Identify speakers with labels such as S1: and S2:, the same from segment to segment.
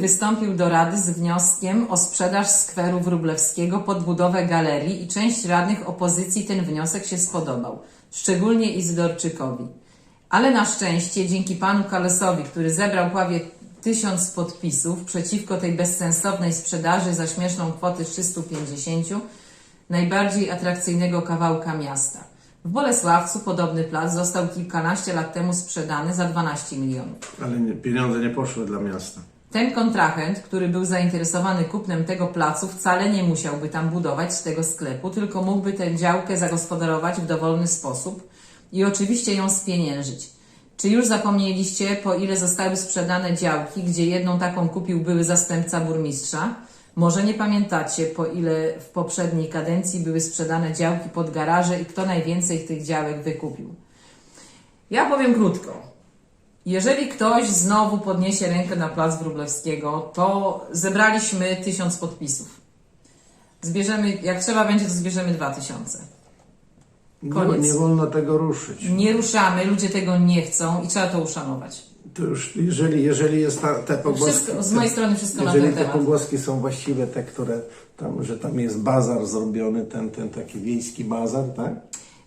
S1: Wystąpił do Rady z wnioskiem o sprzedaż skweru Wróblewskiego pod budowę galerii i część radnych opozycji ten wniosek się spodobał, szczególnie Izydorczykowi. Ale na szczęście dzięki panu Kalesowi, który zebrał prawie tysiąc podpisów przeciwko tej bezsensownej sprzedaży za śmieszną kwotę 350 najbardziej atrakcyjnego kawałka miasta. W Bolesławcu podobny plac został kilkanaście lat temu sprzedany za 12 milionów.
S2: Ale nie, pieniądze nie poszły dla miasta.
S1: Ten kontrahent, który był zainteresowany kupnem tego placu, wcale nie musiałby tam budować tego sklepu, tylko mógłby tę działkę zagospodarować w dowolny sposób i oczywiście ją spieniężyć. Czy już zapomnieliście, po ile zostały sprzedane działki, gdzie jedną taką kupił były zastępca burmistrza? Może nie pamiętacie, po ile w poprzedniej kadencji były sprzedane działki pod garaże i kto najwięcej tych działek wykupił? Ja powiem krótko. Jeżeli ktoś znowu podniesie rękę na plac Wróblewskiego, to zebraliśmy tysiąc podpisów. Zbierzemy, jak trzeba będzie, to zbierzemy dwa tysiące.
S2: Nie,
S1: Koniec.
S2: nie wolno tego ruszyć.
S1: Nie ruszamy, ludzie tego nie chcą i trzeba to uszanować.
S2: To już, jeżeli, jeżeli jest ta, te pogłoski,
S1: Wszystko, z mojej strony wszystko na
S2: jeżeli
S1: ten
S2: te
S1: temat.
S2: pogłoski są właściwe, te, które tam, że tam jest bazar zrobiony, ten, ten taki wiejski bazar, tak?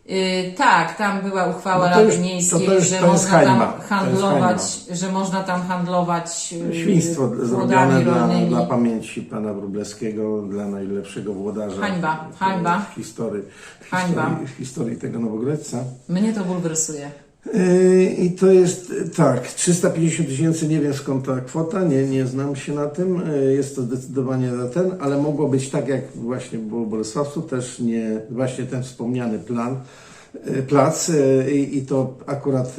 S1: Yy, tak, tam była uchwała
S2: No to już-
S1: Rady Miejskiej,
S2: to to już-
S1: że
S2: to jest
S1: można
S2: hańba.
S1: tam
S2: To jest
S1: handlować, że można tam handlować yy,
S2: Świństwo
S1: płodami
S2: zrobione dla,
S1: rolnymi.
S2: dla pamięci pana Wróblewskiego, dla najlepszego włodarza
S1: Hańba,
S2: w,
S1: hańba.
S2: w historii, w
S1: Hańba.
S2: historii, w historii tego Nowogrodzca.
S1: Mnie to bulwersuje.
S2: Yy, I to jest tak, 350 tysięcy, nie wiem skąd ta kwota, nie, nie znam się na tym. Yy, Jest to zdecydowanie ten, ale mogło być tak, jak właśnie było w Bolesławcu, też nie, właśnie ten wspomniany plan, yy, plac i, i to akurat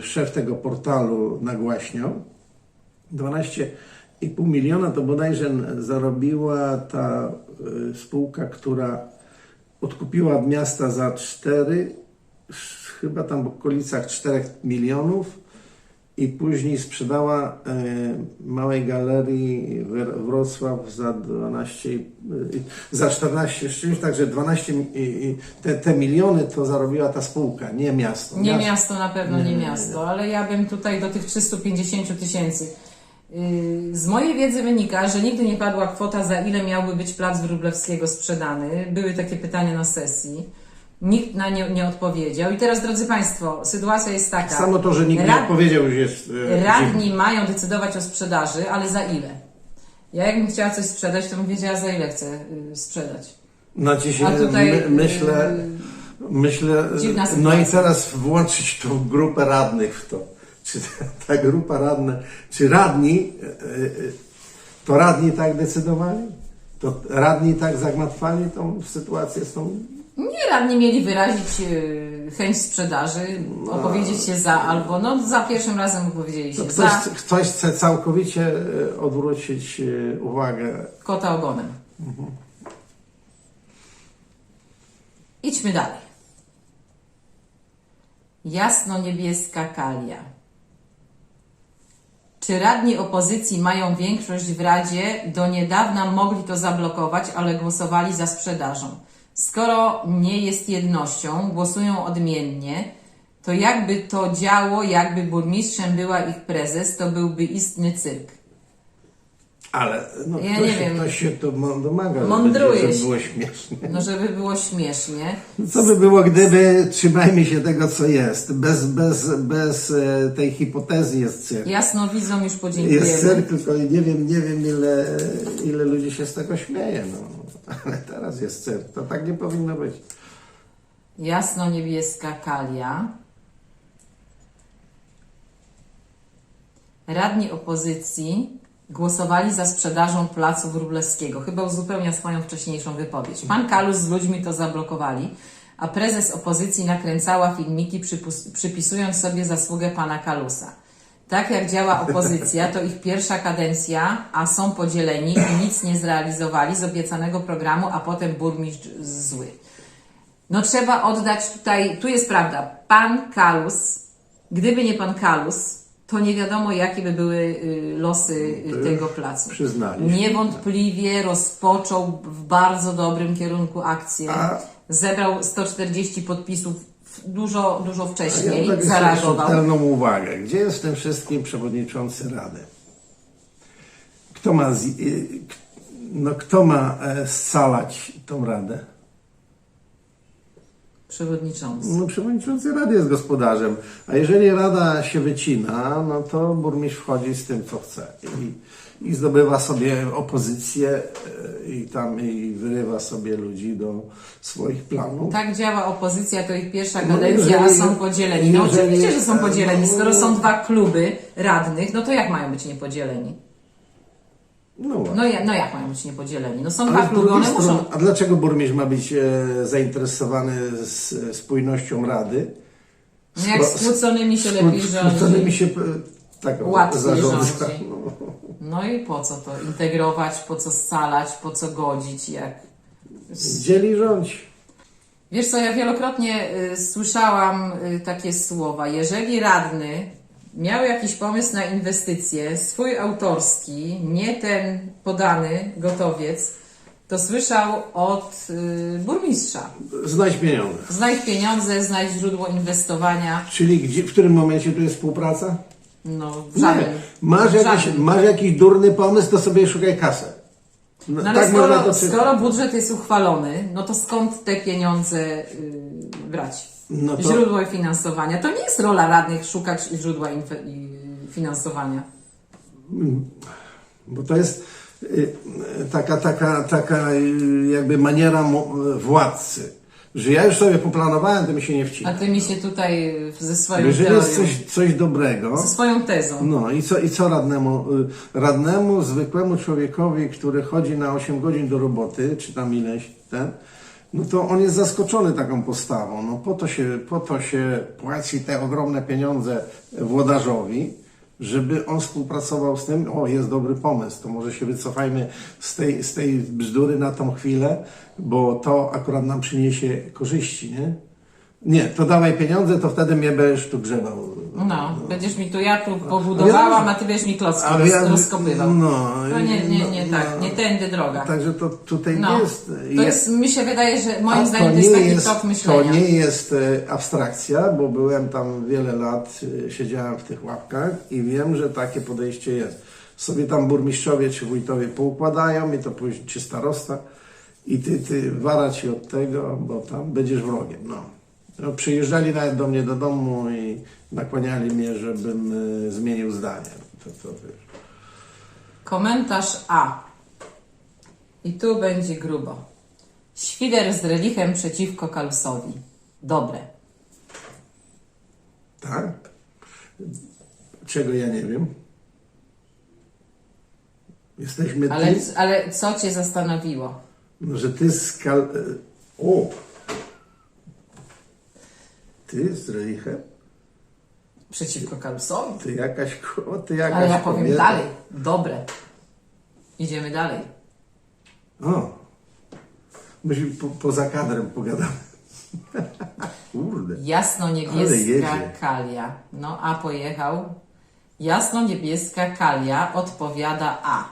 S2: szef tego portalu nagłaśniał. 12,5 miliona to bodajże zarobiła ta spółka, która odkupiła od miasta za 4, chyba tam w okolicach 4 milionów i później sprzedała y, małej galerii Wr- Wrocław za 12, y, za 14 z czymś, także 12 mi- i- i te, te miliony to zarobiła ta spółka, nie miasto.
S1: Nie
S2: Miasto-
S1: miasto, na pewno nie,
S2: Nie,
S1: miasto, ale ja bym tutaj do tych 350 tysięcy. Yy, Z mojej wiedzy wynika, że nigdy nie padła kwota, za ile miałby być plac Wróblewskiego sprzedany. Były takie pytania na sesji. Nikt na nie nie odpowiedział. I teraz, drodzy Państwo, sytuacja jest taka.
S2: Samo to, że nikt nie
S1: Rad-
S2: odpowiedział już jest y, dziwne.
S1: Radni mają decydować o sprzedaży, ale za ile? Ja jakbym chciała coś sprzedać, to bym wiedziała, za ile chcę yy, sprzedać.
S2: No dzisiaj
S1: A tutaj,
S2: my, myślę,
S1: yy,
S2: myślę,
S1: dziwna
S2: no i
S1: sytuacja.
S2: teraz włączyć tą grupę radnych w to. Czy ta grupa radna, czy radni, e, e, to radni tak decydowali? To radni tak zagmatwali tą sytuację z tą...
S1: Nie radni mieli wyrazić yy, chęć sprzedaży, opowiedzieć się za albo, no za pierwszym razem opowiedzieli się
S2: ktoś,
S1: za
S2: ktoś chce całkowicie e, odwrócić e, uwagę.
S1: kota ogonem. Idźmy dalej. Jasno-niebieska kalia. Czy radni opozycji mają większość w Radzie? Do niedawna mogli to zablokować, ale głosowali za sprzedażą. Skoro nie jest jednością, głosują odmiennie, to jakby to działo, jakby burmistrzem była ich prezes, to byłby istny cyrk.
S2: Ale no,
S1: Ja
S2: ktoś,
S1: nie wiem.
S2: ktoś się to domaga, żeby,
S1: Mądruje
S2: żeby
S1: się.
S2: było śmiesznie.
S1: No, żeby było śmiesznie.
S2: Co by było, gdyby trzymajmy się tego, co jest. Bez, bez, bez e, tej hipotezy jest cyrk.
S1: Jasnowidzom już podziękujemy.
S2: Jest cyrk, tylko nie wiem, nie wiem ile, ile ludzi się z tego śmieje. No. Ale teraz jest cyrk. To tak nie powinno być.
S1: Jasno-niebieska kalia. Radni opozycji głosowali za sprzedażą placu Wróblewskiego. Chyba uzupełnia swoją wcześniejszą wypowiedź. Pan Kalus z ludźmi to zablokowali, a prezes opozycji nakręcała filmiki przypisując sobie zasługę pana Kalusa. Tak jak działa opozycja, to ich pierwsza kadencja, a są podzieleni i nic nie zrealizowali z obiecanego programu, a potem burmistrz zły. No trzeba oddać tutaj, tu jest prawda, pan Kalus, gdyby nie pan Kalus, to nie wiadomo jakie by były y, losy y, tego placu.
S2: przyznaliśmy.
S1: Niewątpliwie rozpoczął w bardzo dobrym kierunku akcję.
S2: A-
S1: Zebrał 140 podpisów dużo, dużo wcześniej,
S2: ja taką
S1: zareagował.
S2: subtelną uwagę. Gdzie jest w tym wszystkim przewodniczący Rady? Kto ma, z, y, no, kto ma e, scalać tą radę?
S1: Przewodniczący.
S2: No, przewodniczący rady jest gospodarzem. A jeżeli rada się wycina, no to burmistrz wchodzi z tym, co chce. I, i zdobywa sobie opozycję e, i tam i wyrywa sobie ludzi do swoich planów.
S1: Tak działa opozycja, to ich pierwsza
S2: No,
S1: kadencja, a
S2: jeżeli-
S1: są podzieleni. No
S2: jeżeli-
S1: oczywiście, że są podzieleni. Skoro
S2: no-
S1: są dwa kluby radnych, no to jak mają być niepodzieleni?
S2: No.
S1: No, ja, no jak mają być niepodzieleni? No są
S2: Ale
S1: dwa
S2: z
S1: kluby,
S2: drugiej
S1: one
S2: strony,
S1: muszą...
S2: a dlaczego burmistrz ma być e, zainteresowany z, e, spójnością rady?
S1: No jak
S2: Skoro-
S1: skłóconymi się lepiej rządzi.
S2: się e, tak
S1: Łatwiej
S2: zarządza.
S1: rządzi.
S2: No.
S1: No i po co to integrować, po co scalać, po co godzić, jak...
S2: Dzieli rządzi.
S1: Wiesz co, ja wielokrotnie y, słyszałam y, takie słowa. Jeżeli radny miał jakiś pomysł na inwestycje, swój autorski, nie ten podany gotowiec, to słyszał od y, burmistrza.
S2: Znajdź pieniądze.
S1: Znajdź pieniądze, znajdź źródło inwestowania.
S2: Czyli gdzie, w którym momencie tu jest współpraca?
S1: No, w żadnym.
S2: Nie. Masz,
S1: w
S2: jakiś,
S1: żadnym.
S2: masz jakiś durny pomysł, to sobie szukaj kasę. No,
S1: No ale
S2: tak można
S1: skoro,
S2: to czytać.
S1: skoro budżet jest uchwalony, no to skąd te pieniądze y, brać?
S2: No to-
S1: Źródło finansowania. To nie jest rola radnych szukać źródła finansowania.
S2: Bo to jest y, taka, taka, taka y, jakby maniera władcy, że ja już sobie poplanowałem, to mi się nie
S1: A
S2: wcina.
S1: ty mi się tutaj ze swoją
S2: Jeżeli
S1: teorią,
S2: jest coś, coś dobrego,
S1: ze swoją tezą.
S2: no i co, i co radnemu? Y, Radnemu, zwykłemu człowiekowi, który chodzi na 8 godzin do roboty, czy tam ileś, ten, no to on jest zaskoczony taką postawą. No po to się, po to się płaci te ogromne pieniądze włodarzowi, żeby on współpracował z tym, o jest dobry pomysł, to może się wycofajmy z tej, z tej bzdury na tą chwilę, bo to akurat nam przyniesie korzyści, nie? Nie, to dawaj pieniądze, to wtedy mnie będziesz tu grzebał.
S1: No, będziesz mi tu, ja tu pobudowałam, a ty będziesz mi klocki
S2: A
S1: roz,
S2: ja-
S1: rozkopywał.
S2: no,
S1: No nie, nie, nie
S2: no,
S1: tak,
S2: no.
S1: nie tędy droga.
S2: Także to tutaj
S1: No,
S2: jest.
S1: to jest, mi się wydaje, że moim zdaniem to jest taki tok
S2: to
S1: myślenia.
S2: nie jest e, abstrakcja, bo byłem tam wiele lat, e, siedziałem w tych łapkach i wiem, że takie podejście jest. Sobie tam burmistrzowie czy wójtowie poukładają i to później czy starosta i ty, ty wara ci od tego, bo tam będziesz wrogiem. No. No, przyjeżdżali nawet do mnie do domu i nakłaniali mnie, żebym e, zmienił zdanie. To, to, wiesz.
S1: Komentarz A. I tu będzie grubo. Świder z relichem przeciwko Kalusowi. Dobre.
S2: Tak? Czego ja nie wiem? Jesteśmy
S1: Ale,
S2: ty,
S1: ale co cię zastanowiło?
S2: no, że ty skal... e, O! Ty z Relichem?
S1: Przeciwko Kalusowi?
S2: Ty jakaś... O, ty jakaś
S1: Ale ja powiem
S2: kobieta.
S1: dalej. Dobre. Idziemy dalej.
S2: O! Myśmy po, poza kadrem pogadamy. Kurde.
S1: Jasno-niebieska kalia. No, A pojechał. Jasno-niebieska kalia odpowiada A.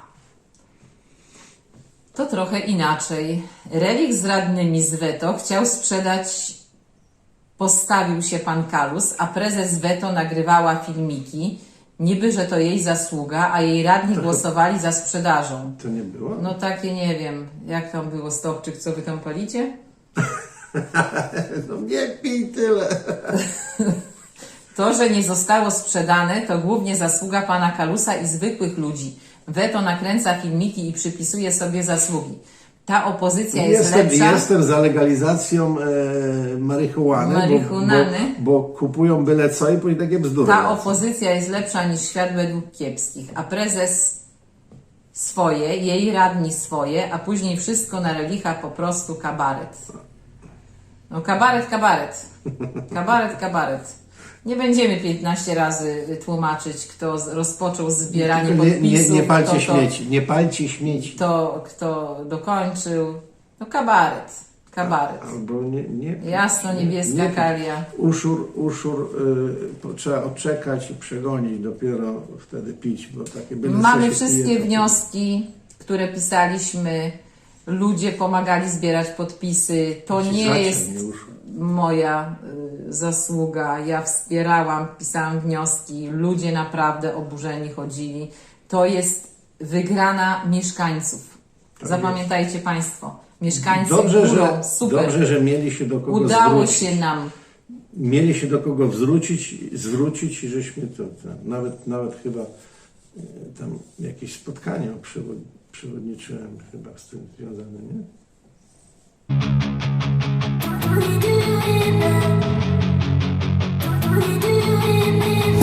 S1: To trochę inaczej. Relik z radnymi z Weto chciał sprzedać. Postawił się pan Kalus, a prezes Weto nagrywała filmiki. Niby, że to jej zasługa, a jej radni głosowali za sprzedażą.
S2: To nie było?
S1: No takie nie wiem, jak tam było Stopczyk, co wy tam palicie?
S2: No nie pij tyle.
S1: To, że nie zostało sprzedane, to głównie zasługa pana Kalusa i zwykłych ludzi. Weto nakręca filmiki i przypisuje sobie zasługi. Ta opozycja jest
S2: Jestem,
S1: lepsza.
S2: jestem za legalizacją e, marihuany,
S1: Marihuany.
S2: Bo, bo, bo kupują byle co i później takie bzdury.
S1: Ta
S2: lecą.
S1: opozycja jest lepsza niż świat według kiepskich, a prezes swoje, jej radni swoje, a później wszystko na relicha po prostu kabaret. No kabaret, kabaret. Kabaret, kabaret. Nie będziemy 15 razy tłumaczyć, kto rozpoczął zbieranie
S2: Tylko nie, nie,
S1: podpisów,
S2: nie palcie
S1: kto to,
S2: śmieci, nie palcie śmieci.
S1: kto, kto dokończył. No kabaret, kabaret.
S2: Albo nie, nie
S1: Jasno niebieska
S2: nie-
S1: kalia.
S2: Uszur, uszur y, trzeba odczekać i przegonić, dopiero wtedy pić, bo takie co
S1: Mamy wszystkie
S2: pije,
S1: wnioski, które pisaliśmy. Ludzie pomagali zbierać podpisy. To nie jest
S2: nie.
S1: Moja y, zasługa. Ja wspierałam, pisałam wnioski. Ludzie naprawdę oburzeni chodzili. To jest wygrana mieszkańców.
S2: Tak
S1: Zapamiętajcie Państwo. Mieszkańcy
S2: Dobrze,
S1: górą,
S2: że,
S1: super.
S2: dobrze, że mieli się do kogo
S1: Udało
S2: zwrócić.
S1: się nam.
S2: Mieli się do kogo zwrócić, zwrócić i żeśmy to, to nawet, nawet chyba e, tam jakieś spotkania przewod, przewodniczyłem chyba z tym związane, nie?
S3: Do you hear me? Do you hear me?